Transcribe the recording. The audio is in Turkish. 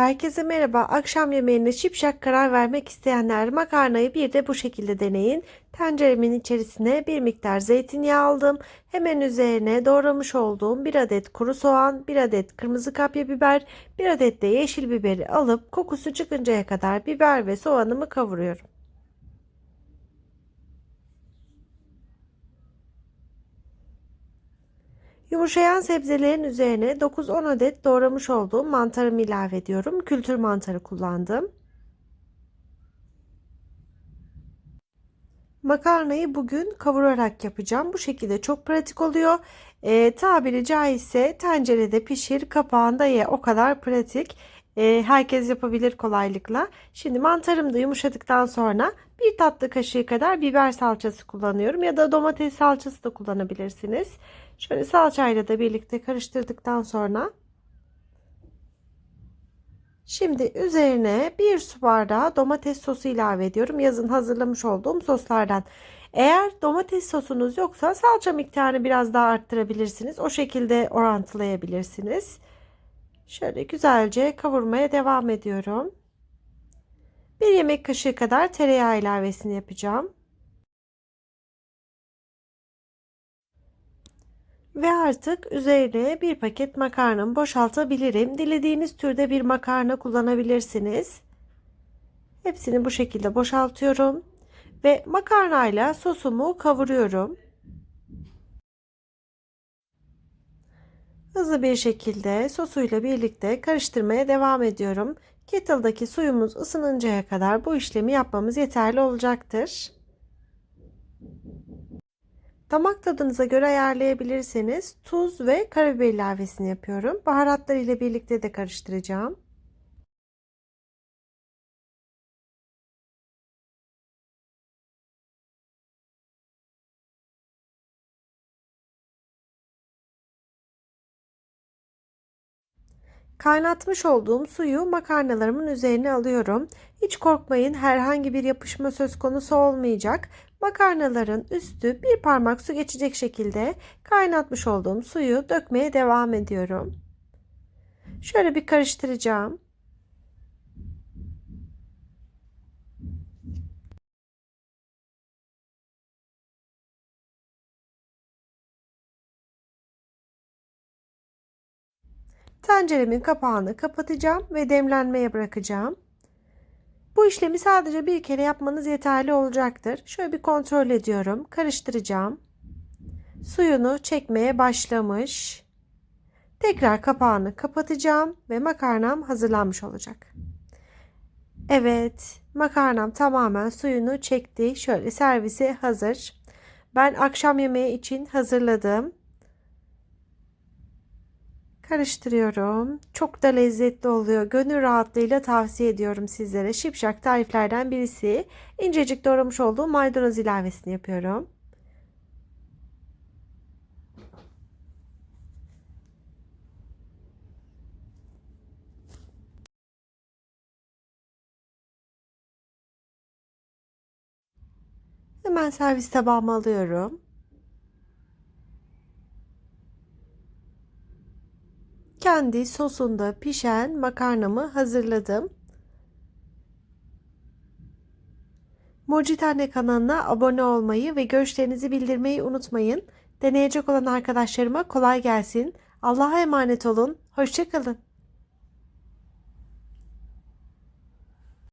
Herkese merhaba. Akşam yemeğine şipşak karar vermek isteyenler makarnayı bir de bu şekilde deneyin. Tenceremin içerisine bir miktar zeytinyağı aldım. Hemen üzerine doğramış olduğum bir adet kuru soğan, bir adet kırmızı kapya biber, bir adet de yeşil biberi alıp kokusu çıkıncaya kadar biber ve soğanımı kavuruyorum. Yumuşayan sebzelerin üzerine 9-10 adet doğramış olduğum mantarımı ilave ediyorum. Kültür mantarı kullandım. Makarnayı bugün kavurarak yapacağım. Bu şekilde çok pratik oluyor. E, tabiri caizse tencerede pişir, kapağında ye. O kadar pratik. E, herkes yapabilir kolaylıkla. Şimdi mantarım da yumuşadıktan sonra bir tatlı kaşığı kadar biber salçası kullanıyorum. Ya da domates salçası da kullanabilirsiniz. Şöyle salçayla da birlikte karıştırdıktan sonra Şimdi üzerine bir su bardağı domates sosu ilave ediyorum. Yazın hazırlamış olduğum soslardan. Eğer domates sosunuz yoksa salça miktarını biraz daha arttırabilirsiniz. O şekilde orantılayabilirsiniz. Şöyle güzelce kavurmaya devam ediyorum. Bir yemek kaşığı kadar tereyağı ilavesini yapacağım. Ve artık üzerine bir paket makarnamı boşaltabilirim. Dilediğiniz türde bir makarna kullanabilirsiniz. Hepsini bu şekilde boşaltıyorum. Ve makarnayla sosumu kavuruyorum. Hızlı bir şekilde sosuyla birlikte karıştırmaya devam ediyorum. Kettle'daki suyumuz ısınıncaya kadar bu işlemi yapmamız yeterli olacaktır. Damak tadınıza göre ayarlayabilirseniz tuz ve karabiber ilavesini yapıyorum. Baharatlar ile birlikte de karıştıracağım. Kaynatmış olduğum suyu makarnalarımın üzerine alıyorum. Hiç korkmayın herhangi bir yapışma söz konusu olmayacak. Makarnaların üstü bir parmak su geçecek şekilde kaynatmış olduğum suyu dökmeye devam ediyorum. Şöyle bir karıştıracağım. Tenceremin kapağını kapatacağım ve demlenmeye bırakacağım. Bu işlemi sadece bir kere yapmanız yeterli olacaktır. Şöyle bir kontrol ediyorum. Karıştıracağım. Suyunu çekmeye başlamış. Tekrar kapağını kapatacağım ve makarnam hazırlanmış olacak. Evet, makarnam tamamen suyunu çekti. Şöyle servise hazır. Ben akşam yemeği için hazırladım. Karıştırıyorum. Çok da lezzetli oluyor. Gönül rahatlığıyla tavsiye ediyorum sizlere. Şipşak tariflerden birisi. İncecik doğramış olduğum maydanoz ilavesini yapıyorum. Hemen servis tabağıma alıyorum. Kendi sosunda pişen makarnamı hazırladım. Mucit kanalına abone olmayı ve görüşlerinizi bildirmeyi unutmayın. Deneyecek olan arkadaşlarıma kolay gelsin. Allah'a emanet olun. Hoşçakalın.